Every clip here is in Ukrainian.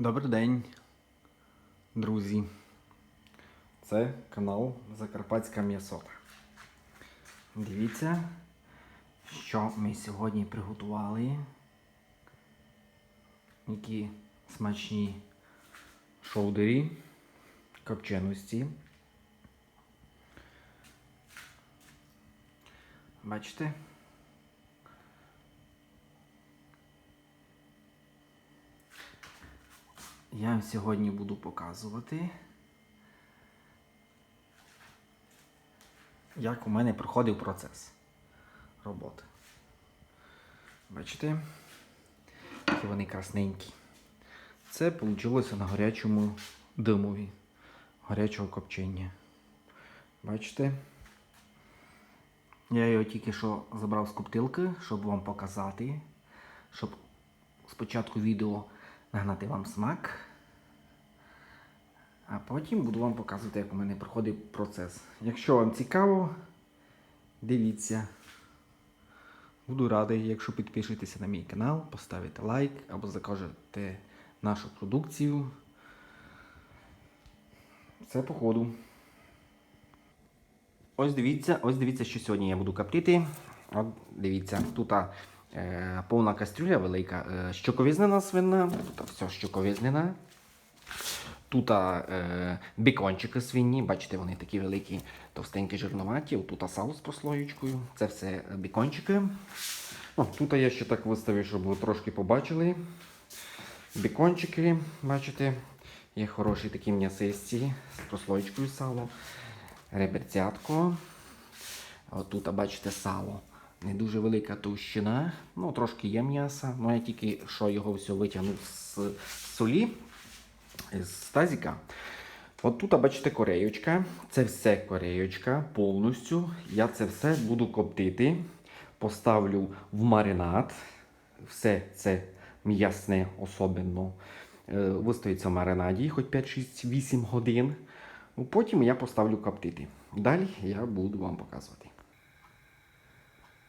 Добрий день, друзі. Це канал Закарпатська м'ясота. Дивіться, що ми сьогодні приготували. Які смачні шоудері, копченості. Бачите? Я вам сьогодні буду показувати, як у мене проходив процес роботи. Бачите? Які вони красненькі. Це вийшло на гарячому димові, гарячого копчення. Бачите? Я його тільки що забрав з коптилки, щоб вам показати, щоб спочатку відео нагнати вам смак. А потім буду вам показувати, як у мене проходить процес. Якщо вам цікаво, дивіться. Буду радий, якщо підпишетеся на мій канал, поставите лайк або закажете нашу продукцію. Це по ходу. Ось дивіться, ось дивіться, що сьогодні я буду коптити. От дивіться, тут е, повна кастрюля велика, е, щоковізнена свина, тут все щоковізнена. Тут е, бікончики свині, бачите, вони такі великі, товстенькі, жирноваті. Тут сало з прослоєчкою. Це все бікончики. О, тут я ще так виставив, щоб ви трошки побачили. Бікончики, бачите, є хороші такі м'ясисті з прослоєчкою сало. Реберцятко. Тут, бачите, сало. Не дуже велика товщина. Ну, трошки є м'яса. Ну, я тільки що його все витягнув з солі з тазіка. От тут, бачите, кореєчка. Це все кореєчка повністю. Я це все буду коптити. Поставлю в маринад. Все це м'ясне особливо. Вистоїться в маринаді, хоч 5-6-8 годин. Ну, Потім я поставлю коптити. Далі я буду вам показувати.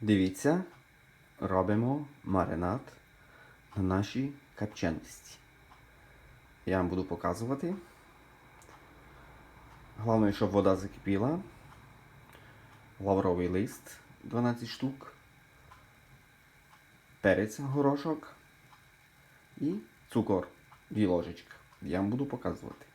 Дивіться, робимо маринад на нашій копченості. Я вам буду показувати. Головне, щоб вода закипіла. Лавровий лист 12 штук. Перець горошок і цукор 2 ложечки. Я вам буду показувати.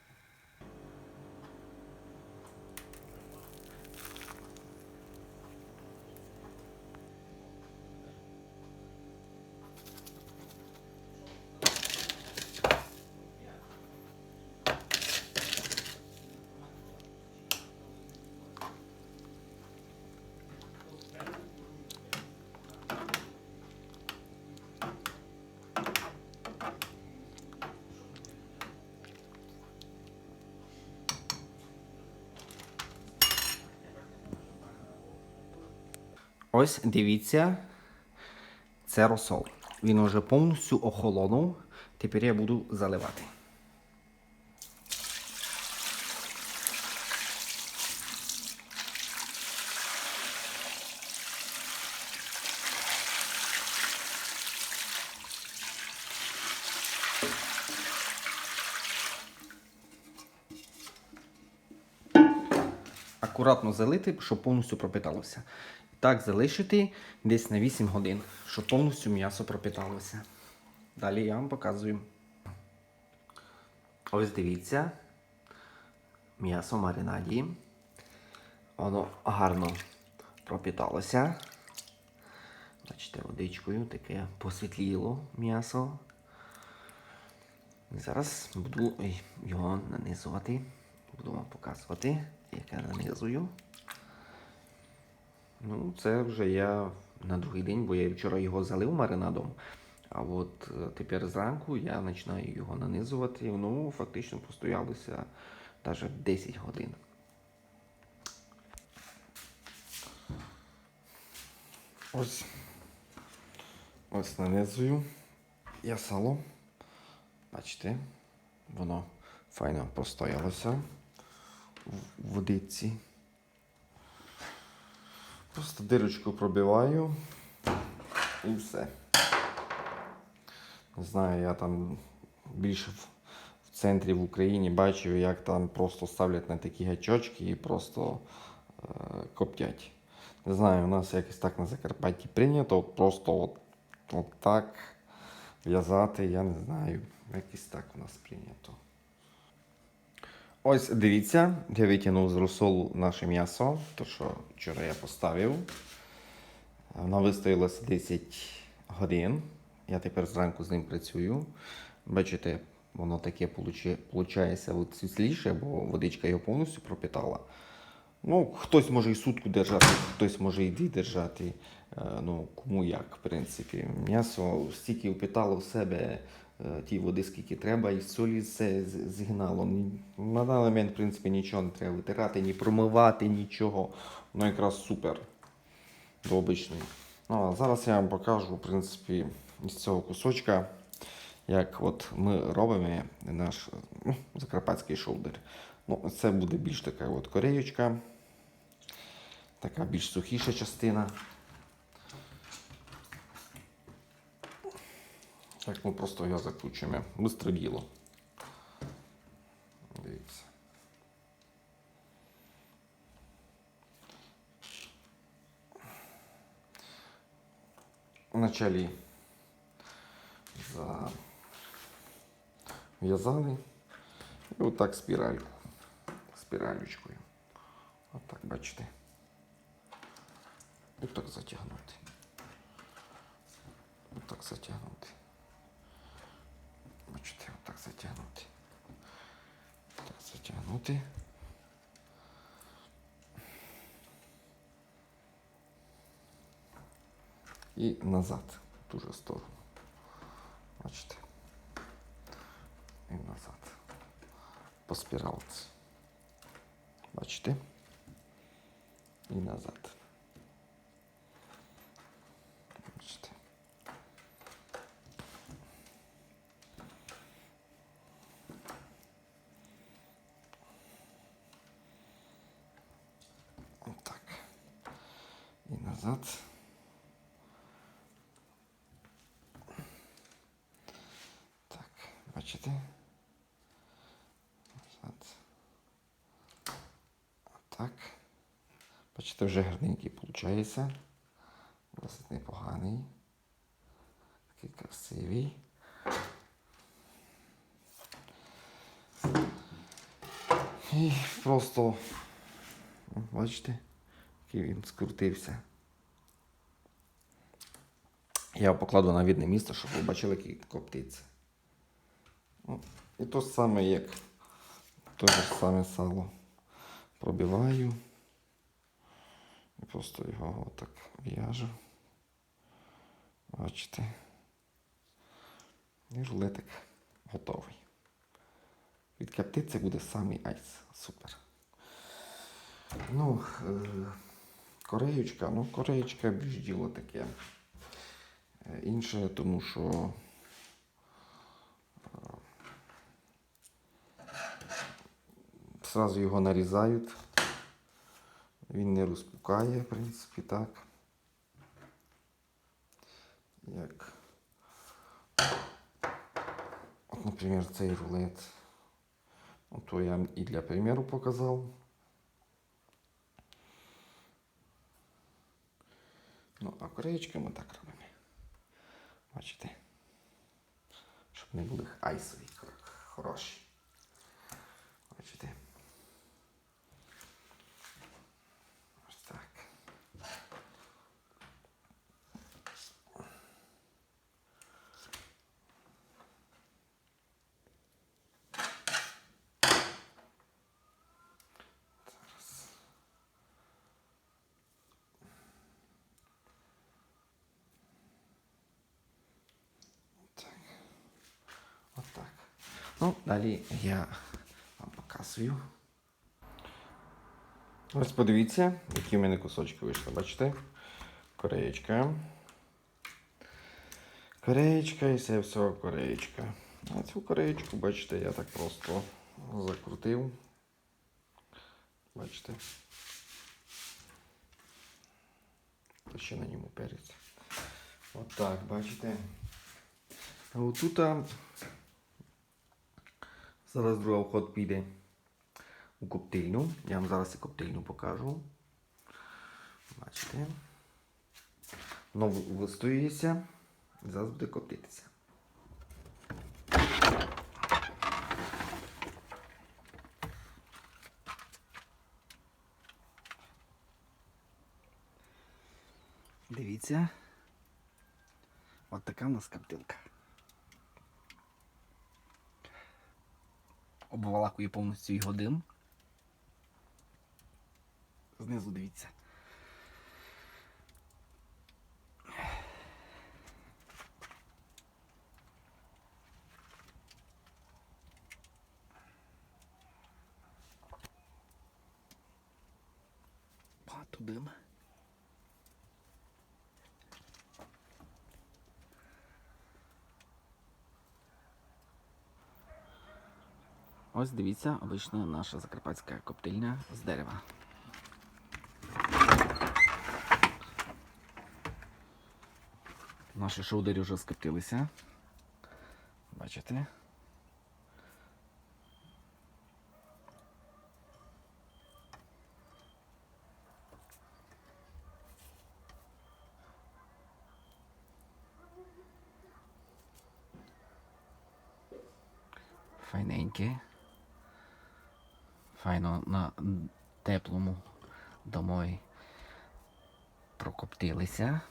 Ось дивіться, це розсол. Він уже повністю охолонув. Тепер я буду заливати. Акуратно залити, щоб повністю пропиталося. Так залишити десь на 8 годин, щоб повністю м'ясо пропиталося. Далі я вам показую. Ось дивіться. М'ясо в маринаді. Воно гарно пропиталося. Бачите, водичкою таке посвітліло м'ясо. Зараз буду його нанизувати. Буду вам показувати, як я нанизую. Ну, це вже я на другий день, бо я вчора його залив маринадом. А от е, тепер зранку я починаю його нанизувати. Ну, фактично постоялося навіть 10 годин. Ось ось нанизую. Я сало. Бачите, воно файно постоялося в водиці. Просто дирочку пробиваю і все. Не знаю, я там більше в центрі в Україні бачив, як там просто ставлять на такі гачочки і просто е, коптять. Не знаю, у нас якось так на Закарпатті прийнято, просто от, от так в'язати, я не знаю. Якось так у нас прийнято. Ось дивіться, я витягнув з розсолу наше м'ясо, то що вчора я поставив. Воно вистоялося 10 годин. Я тепер зранку з ним працюю. Бачите, воно таке світліше, бо водичка його повністю пропитала. Ну, хтось може і сутку держати, хтось може і дві держати. Е, Ну, кому як, в принципі. М'ясо стільки впитало в себе е, ті води, скільки треба, і солі з- зігнало. На даний момент, в принципі, нічого не треба витирати, ні промивати, нічого. Воно якраз супер до. Ну, а зараз я вам покажу, в принципі, із цього кусочка, як от ми робимо наш ну, закарпатський шолдер. Ну, це буде більш така от кореєчка, така більш сухіша частина. Так ми просто його закручуємо. Бистро діло. Дивіться. Вначалі зав'язали і отак спіральку. Спіралючкою. Отак, бачите. І так затягнути. Отак затягнути. Бачите, отак затягнути. Так затягнути. І назад, в ту же сторону. Бачите. І назад. По спіралці. Бачите? І назад. Назад. Так, бачите? Назад. Так. Бачите, вже гарненький виходить. Досить непоганий. Такий красивий. І просто, бачите, який він скрутився. Я покладу на видне місце, щоб ви бачили, який коптиться. І то саме, як те ж саме сало пробиваю. І просто його отак в'яжу. Бачите. І рулетик готовий. Від коптиці буде самий айс. Супер. Ну, е, кореєчка, ну, кореєчка більш діло таке. Інше, тому що е, Сразу його нарізають. Він не розпукає, в принципі, так. Як. От, наприклад, цей рулет. От то я і для примеру показав. Ну, а кореєчки ми так робимо. Бачите? Щоб не були айсові, хороші. Бачите? Ось так. Зараз. Так. Отак. Ну, далі я вам показую. Ось подивіться, які в мене кусочки вийшли. Бачите? Кореєчка. Кореєчка і це все кореєчка. А цю кореєчку, бачите, я так просто закрутив. Бачите? То ще на ньому перець. Отак, бачите? А отут Зараз друга вход піде у коптильню. Я вам зараз і коптильню покажу. Бачите. Воно вистоюється. Зараз буде коптитися. Дивіться. От така в нас коптилка. Обвалакує повністю і годин. Знизу дивіться. Багато дим. Ось дивіться, обична наша закарпатська коптильня з дерева. Наші шоудері вже скоптилися. Бачите? Файненьке. Файно на теплому домой прокоптилися.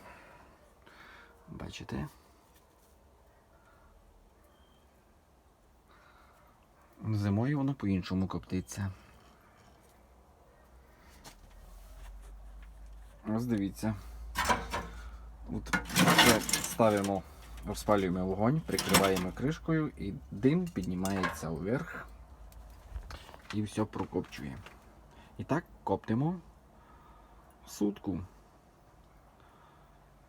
Бачите? Зимою воно по-іншому коптиться. Ось дивіться. От ставимо, розпалюємо вогонь, прикриваємо кришкою і дим піднімається вверх і все прокопчує. І так коптимо сутку.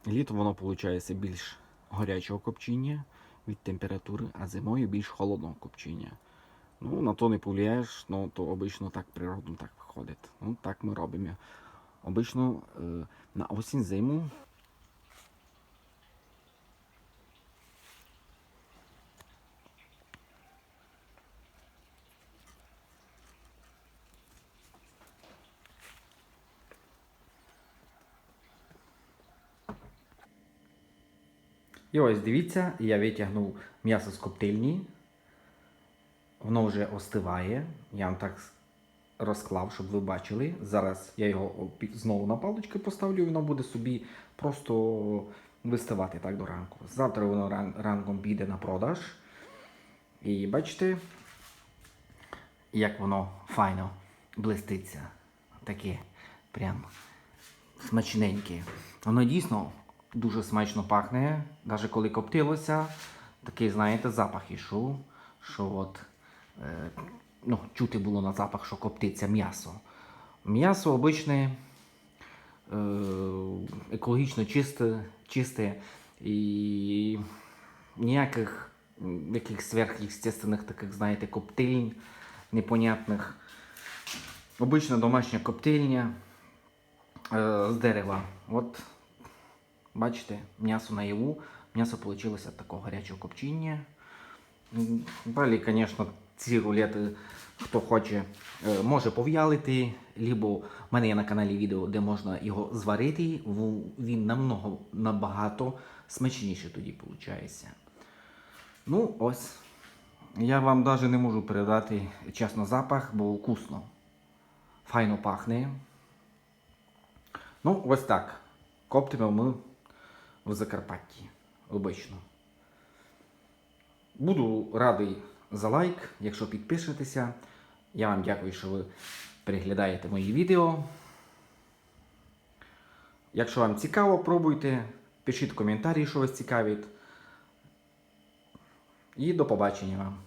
Літом воно виходить більш гарячого копчення від температури, а зимою більш холодного копчення. Ну, на то не повлияєш, ну то обично так природно так виходить. Ну, так ми робимо. Обично е, на осінь зиму. І ось дивіться, я витягнув м'ясо з коптильні. Воно вже остиває. Я вам так розклав, щоб ви бачили. Зараз я його знову на палички поставлю, і воно буде собі просто виставати так до ранку. Завтра воно ран- ранком піде на продаж. І бачите, як воно файно блиститься. Таке прям смачненьке. Воно дійсно дуже смачно пахне, навіть коли коптилося, такий, знаєте, запах ішов, що от, е, ну, чути було на запах, що коптиться м'ясо. М'ясо обичне, е, екологічно чисте, чисте і ніяких яких сверхъестественних таких, знаєте, коптильнь непонятних. Обична домашня коптильня е, з дерева. От Бачите, м'ясо наяву. М'ясо вийшло такого гарячого копчення. Далі, звісно, ці рулети, хто хоче, е, може пов'ялити. Либо в мене є на каналі відео, де можна його зварити. Він намного набагато смачніше тоді виходить. Ну, ось. Я вам навіть не можу передати чесно запах, бо вкусно. Файно пахне. Ну, ось так. Коптимо ми в Закарпатті. Обично. Буду радий за лайк, якщо підпишетеся. Я вам дякую, що ви переглядаєте мої відео. Якщо вам цікаво, пробуйте. Пишіть коментарі, що вас цікавить. І до побачення вам.